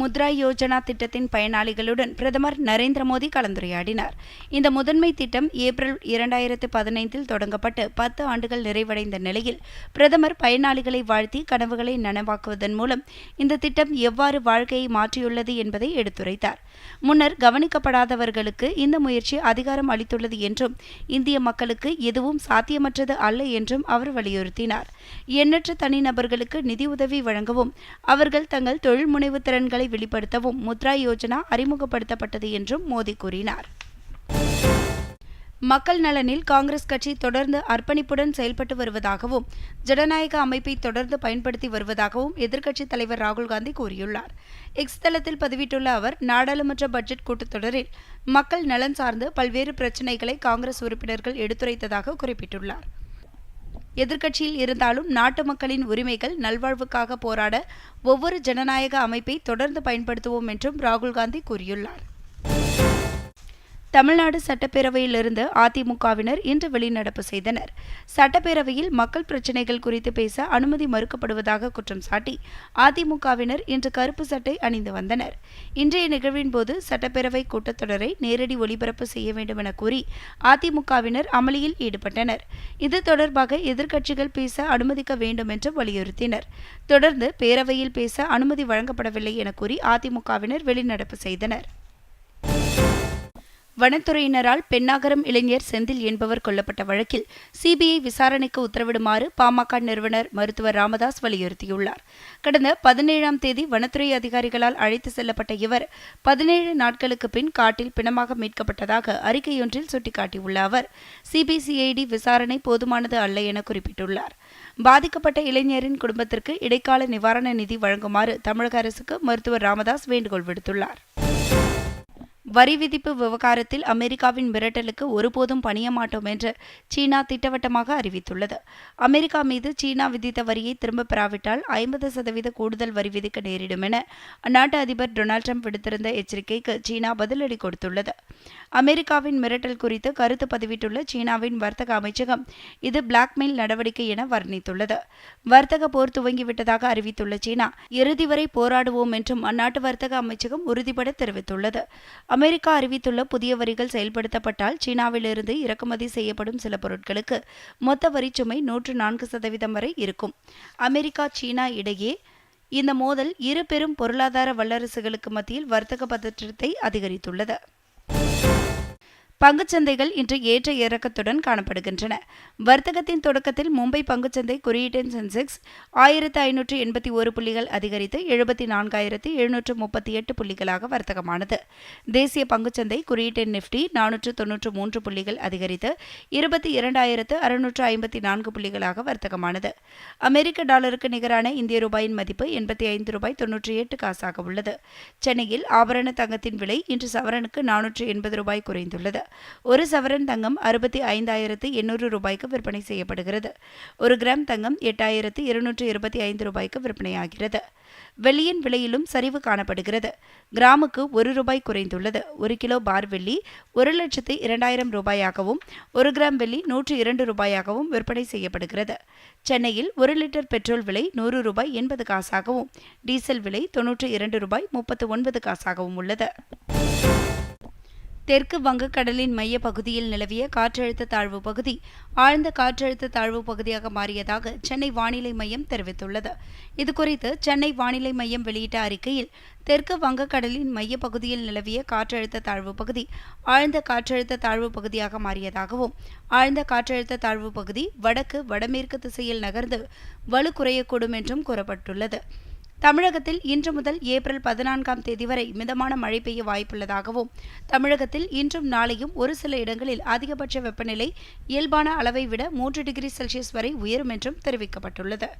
முத்ரா யோஜனா திட்டத்தின் பயனாளிகளுடன் பிரதமர் நரேந்திர மோடி கலந்துரையாடினார். இந்த முதன்மை திட்டம் ஏப்ரல் இரண்டாயிரத்து பதினைந்தில் தொடங்கப்பட்டு பத்து ஆண்டுகள் நிறைவடைந்த நிலையில் பிரதமர் பயனாளிகளை வாழ்த்தி கனவுகளை நனவாக்குவதன் மூலம் இந்த திட்டம் எவ்வாறு வாழ்க்கையை மாற்றியுள்ளது என்பதை எடுத்துரைத்தார். முன்னர் கவனிக்கப்படாதவர்களுக்கு இந்த முயற்சி அதிகாரம் அளித்துள்ளது என்றும் இந்திய மக்களுக்கு எதுவும் சாத்தியமற்றது அல்ல என்றும் அவர் வலியுறுத்தினார். எண்ணற்ற தனிநபர்களுக்கு நிதியுதவி வழங்கவும் அவர்கள் தங்கள் தொழில் முனைவு திறன்களை வெளிப்படுத்தவும் முத்ரா யோஜனா அறிமுகப்படுத்தப்பட்டது என்றும் மோடி கூறினார். மக்கள் நலனில் காங்கிரஸ் கட்சி தொடர்ந்து அர்ப்பணிப்புடன் செயல்பட்டு வருவதாகவும் ஜனநாயக அமைப்பை தொடர்ந்து பயன்படுத்தி வருவதாகவும் எதிர்க்கட்சித் தலைவர் ராகுல் காந்தி கூறியுள்ளார். எக்ஸ் தளத்தில் பதிவிட்டுள்ள அவர் நாடாளுமன்ற பட்ஜெட் கூட்டத்தொடரில் மக்கள் நலன் சார்ந்து பல்வேறு பிரச்சினைகளை காங்கிரஸ் உறுப்பினர்கள் எடுத்துரைத்ததாக குறிப்பிட்டுள்ளார். எதிர்க்கட்சியில் இருந்தாலும் நாட்டு மக்களின் உரிமைகள் நல்வாழ்வுக்காக போராட ஒவ்வொரு ஜனநாயக அமைப்பை தொடர்ந்து பயன்படுத்துவோம் என்றும் ராகுல் காந்தி கூறியுள்ளார். தமிழ்நாடு சட்டப்பேரவையிலிருந்து அதிமுகவினர் இன்று வெளிநடப்பு செய்தனர். சட்டப்பேரவையில் மக்கள் பிரச்சினைகள் குறித்து பேச அனுமதி மறுக்கப்படுவதாக குற்றம் சாட்டி அதிமுகவினர் இன்று கருப்பு சட்டை அணிந்து வந்தனர். இன்றைய நிகழ்வின் போது சட்டப்பேரவை கூட்டத்தொடரை நேரடி ஒளிபரப்பு செய்ய வேண்டும் என கூறி அதிமுகவினர் அமளியில் ஈடுபட்டனர். இது தொடர்பாக எதிர்க்கட்சிகள் பேச அனுமதிக்க வேண்டும் என்று வலியுறுத்தினர். தொடர்ந்து பேரவையில் பேச அனுமதி வழங்கப்படவில்லை என கூறி அதிமுகவினர் வெளிநடப்பு செய்தனர். வனத்துறையினரால் பெண்ணாகரம் இளைஞர் செந்தில் என்பவர் கொல்லப்பட்ட வழக்கில் சிபிஐ விசாரணைக்கு உத்தரவிடுமாறு பாமக நிறுவனர் மருத்துவர் ராமதாஸ் வலியுறுத்தியுள்ளார். கடந்த பதினேழாம் தேதி வனத்துறை அதிகாரிகளால் அழைத்து செல்லப்பட்ட இவர் பதினேழு நாட்களுக்கு பின் காட்டில் பிணமாக மீட்கப்பட்டதாக அறிக்கையொன்றில் சுட்டிக்காட்டியுள்ள அவர் சிபிசிஐடி விசாரணை போதுமானது அல்ல என குறிப்பிட்டுள்ளார். பாதிக்கப்பட்ட இளைஞரின் குடும்பத்திற்கு இடைக்கால நிவாரண நிதி வழங்குமாறு தமிழக அரசுக்கு மருத்துவர் ராமதாஸ் வேண்டுகோள் விடுத்துள்ளார். வரி விதிப்பு விவகாரத்தில் அமெரிக்காவின் மிரட்டலுக்கு ஒருபோதும் பணிய மாட்டோம் என்று சீனா திட்டவட்டமாக அறிவித்துள்ளது. அமெரிக்கா மீது சீனா விதித்த வரியை திரும்பப் பெறாவிட்டால் ஐம்பது சதவீத கூடுதல் வரி விதிக்க நேரிடும் என அந்நாட்டு அதிபர் டொனால்ட் ட்ரம்ப் விடுத்திருந்த எச்சரிக்கைக்கு சீனா பதிலடி கொடுத்துள்ளது. அமெரிக்காவின் மிரட்டல் குறித்து கருத்து பதிவிட்டுள்ள சீனாவின் வர்த்தக அமைச்சகம் இது பிளாக்மெயில் நடவடிக்கை என வர்ணித்துள்ளது. வர்த்தக போர் துவங்கிவிட்டதாக அறிவித்துள்ள சீனா இறுதி வரை போராடுவோம் என்றும் அந்நாட்டு வர்த்தக அமைச்சகம் உறுதிபட தெரிவித்துள்ளது. அமெரிக்கா அறிவித்துள்ள புதிய வரிகள் செயல்படுத்தப்பட்டால் சீனாவிலிருந்து இறக்குமதி செய்யப்படும் சில பொருட்களுக்கு மொத்த வரிச்சுமை நூற்று நான்கு சதவீதம் வரை இருக்கும். அமெரிக்கா சீனா இடையே இந்த மோதல் இரு பெரும் பொருளாதார வல்லரசுகளுக்கு மத்தியில் வர்த்தக பதற்றத்தை அதிகரித்துள்ளது. பங்குச்சந்தைகள் இன்று ஏற்ற இறக்கத்துடன் காணப்படுகின்றன. வர்த்தகத்தின் தொடக்கத்தில் மும்பை பங்குச்சந்தை குறியீட்டின் சென்செக்ஸ் ஆயிரத்து ஐநூற்று எண்பத்தி ஒரு புள்ளிகள் அதிகரித்து எழுபத்தி நான்காயிரத்து எழுநூற்று முப்பத்தி எட்டு புள்ளிகளாக வர்த்தகமானது. தேசிய பங்குச்சந்தை குறியீட்டின் நிப்டி நானூற்று தொன்னூற்று மூன்று புள்ளிகள் அதிகரித்து இருபத்தி இரண்டாயிரத்து அறுநூற்று ஐம்பத்தி நான்கு புள்ளிகளாக வர்த்தகமானது. அமெரிக்க டாலருக்கு நிகரான இந்திய ரூபாயின் மதிப்பு எண்பத்தி ஐந்து ரூபாய் தொன்னூற்றி எட்டு காசாக உள்ளது. சென்னையில் ஆபரண தங்கத்தின் விலை இன்று சவரனுக்கு நானூற்று எண்பது ரூபாய் குறைந்துள்ளது. ஒரு சவரன் தங்கம் அறுபத்தி ஐந்தாயிரத்து எண்ணூறு ரூபாய்க்கு விற்பனை செய்யப்படுகிறது. ஒரு கிராம் தங்கம் எட்டாயிரத்து இருநூற்று இருபத்தி ஐந்து ரூபாய்க்கு விற்பனையாகிறது. வெள்ளியின் விலையிலும் சரிவு காணப்படுகிறது. கிராமுக்கு ஒரு ரூபாய் குறைந்துள்ளது. ஒரு கிலோ பார் வெள்ளி ஒரு லட்சத்து இரண்டாயிரம் ரூபாயாகவும் ஒரு கிராம் வெள்ளி நூற்று இரண்டு ரூபாயாகவும் விற்பனை செய்யப்படுகிறது. சென்னையில் ஒரு லிட்டர் பெட்ரோல் விலை நூறு ரூபாய் எண்பது காசாகவும் டீசல் விலை தொன்னூற்று இரண்டு ரூபாய் முப்பத்து ஒன்பது காசாகவும் உள்ளது. தெற்கு வங்கக்கடலின் மைய பகுதியில் நிலவிய காற்றழுத்த தாழ்வு பகுதி ஆழ்ந்த காற்றழுத்த தாழ்வு பகுதியாக மாறியதாக சென்னை வானிலை மையம் தெரிவித்துள்ளது. இதுகுறித்து சென்னை வானிலை மையம் வெளியிட்ட அறிக்கையில் தெற்கு வங்கக்கடலின் மைய பகுதியில் நிலவிய காற்றழுத்த தாழ்வு பகுதி ஆழ்ந்த காற்றழுத்த தாழ்வு பகுதியாக மாறியதாகவும் ஆழ்ந்த காற்றழுத்த தாழ்வு பகுதி வடக்கு வடமேற்கு திசையில் நகர்ந்து வலு குறையக்கூடும் என்றும் கூறப்பட்டுள்ளது. தமிழகத்தில் இன்று முதல் ஏப்ரல் பதினான்காம் தேதி வரை மிதமான மழை பெய்ய வாய்ப்புள்ளதாகவும் தமிழகத்தில் இன்றும் நாளையும் ஒரு சில இடங்களில் அதிகபட்ச வெப்பநிலை இயல்பான அளவை விட மூன்று டிகிரி செல்சியஸ் வரை உயரும் என்றும் தெரிவிக்கப்பட்டுள்ளது.